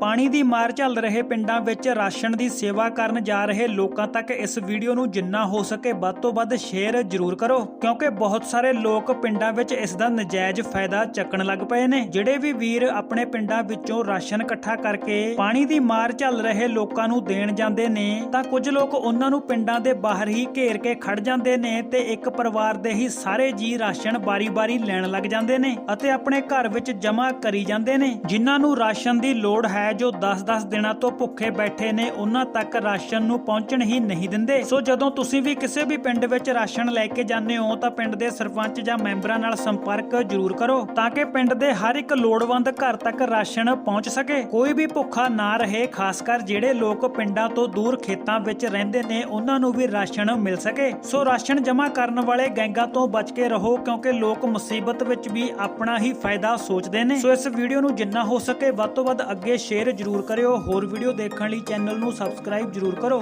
ਪਾਣੀ ਦੀ ਮਾਰ ਝੱਲ ਰਹੇ ਪਿੰਡਾਂ ਵਿੱਚ ਰਾਸ਼ਨ ਦੀ ਸੇਵਾ ਕਰਨ ਜਾ ਰਹੇ ਲੋਕਾਂ ਤੱਕ ਇਸ ਵੀਡੀਓ ਨੂੰ ਜਿੰਨਾ ਹੋ ਸਕੇ ਵੱਧ ਤੋਂ ਵੱਧ ਸ਼ੇਅਰ ਜ਼ਰੂਰ ਕਰੋ, ਕਿਉਂਕਿ ਬਹੁਤ ਸਾਰੇ ਲੋਕ ਪਿੰਡਾਂ ਵਿੱਚ ਇਸ ਦਾ ਨਜਾਇਜ਼ ਫਾਇਦਾ ਚੱਕਣ ਲੱਗ ਪਏ ਨੇ। ਜਿਹੜੇ ਵੀ ਵੀਰ ਆਪਣੇ ਪਿੰਡਾਂ ਵਿੱਚੋਂ ਰਾਸ਼ਨ ਇਕੱਠਾ ਕਰਕੇ ਪਾਣੀ ਦੀ ਮਾਰ ਝੱਲ ਰਹੇ ਲੋਕਾਂ ਨੂੰ ਦੇਣ ਜਾਂਦੇ ਨੇ, ਤਾਂ ਕੁਝ ਲੋਕ ਉਹਨਾਂ ਨੂੰ ਪਿੰਡਾਂ ਦੇ ਬਾਹਰ ਹੀ ਘੇਰ ਕੇ ਖੜ ਜਾਂਦੇ ਨੇ ਤੇ ਇੱਕ ਪਰਿਵਾਰ ਦੇ ਹੀ ਸਾਰੇ ਜੀ ਰਾਸ਼ਨ ਬਾਰੀ-ਬਾਰੀ ਲੈਣ ਲੱਗ ਜਾਂਦੇ ਨੇ ਅਤੇ ਆਪਣੇ ਘਰ ਵਿੱਚ ਜਮ੍ਹਾਂ ਕਰੀ ਜਾਂਦੇ ਨੇ, ਜਿਨ੍ਹਾਂ ਨੂੰ ਰਾਸ਼ਨ ਦੀ ਲੋੜ ਹੈ ਜੋ 10-10 ਦਿਨਾਂ ਤੋਂ ਭੁੱਖੇ ਬੈਠੇ ਨੇ, ਉਹਨਾਂ ਤੱਕ ਰਾਸ਼ਨ ਨੂੰ ਪਹੁੰਚਣ ਹੀ ਨਹੀਂ ਦਿੰਦੇ। ਸੋ ਜਦੋਂ ਤੁਸੀਂ ਵੀ ਕਿਸੇ ਵੀ ਪਿੰਡ ਵਿੱਚ ਰਾਸ਼ਨ ਲੈ ਕੇ ਜਾਂਦੇ ਹੋ, ਤਾਂ ਪਿੰਡ ਦੇ ਸਰਪੰਚ ਜਾਂ ਮੈਂਬਰਾਂ ਨਾਲ ਸੰਪਰਕ ਜ਼ਰੂਰ ਕਰੋ, ਤਾਂ ਕਿ ਪਿੰਡ ਦੇ ਹਰ ਇੱਕ ਲੋੜਵੰਦ ਘਰ ਤੱਕ ਰਾਸ਼ਨ ਪਹੁੰਚ ਸਕੇ। ਕੋਈ ਵੀ ਭੁੱਖਾ ਨਾ ਰਹੇ, ਖਾਸ ਕਰ ਜਿਹੜੇ ਲੋਕ ਪਿੰਡਾਂ ਤੋਂ ਦੂਰ ਖੇਤਾਂ ਵਿੱਚ ਰਹਿੰਦੇ ਨੇ, ਉਹਨਾਂ ਨੂੰ ਵੀ ਰਾਸ਼ਨ ਮਿਲ ਸਕੇ। ਸੋ ਰਾਸ਼ਨ ਜਮ੍ਹਾਂ ਕਰਨ ਵਾਲੇ ਗੈਂਗਾਂ ਤੋਂ ਬਚ ਕੇ ਰਹੋ, ਕਿਉਂਕਿ ਲੋਕ ਮੁਸੀਬਤ ਵਿੱਚ ਵੀ ਆਪਣਾ ਹੀ ਫਾਇਦਾ ਸੋਚਦੇ ਨੇ। ਸੋ ਇਸ ਵੀਡੀਓ ਨੂੰ ਜਿੰਨਾ ਹੋ ਸਕੇ ਵੱਧ ਤੋਂ ਵੱਧ ਅੱਗੇ ਸ਼ੇਅਰ ਜ਼ਰੂਰ ਕਰਿਓ। ਹੋਰ ਵੀਡੀਓ ਦੇਖਣ ਲਈ ਚੈਨਲ ਨੂੰ ਸਬਸਕ੍ਰਾਈਬ ਜ਼ਰੂਰ ਕਰੋ।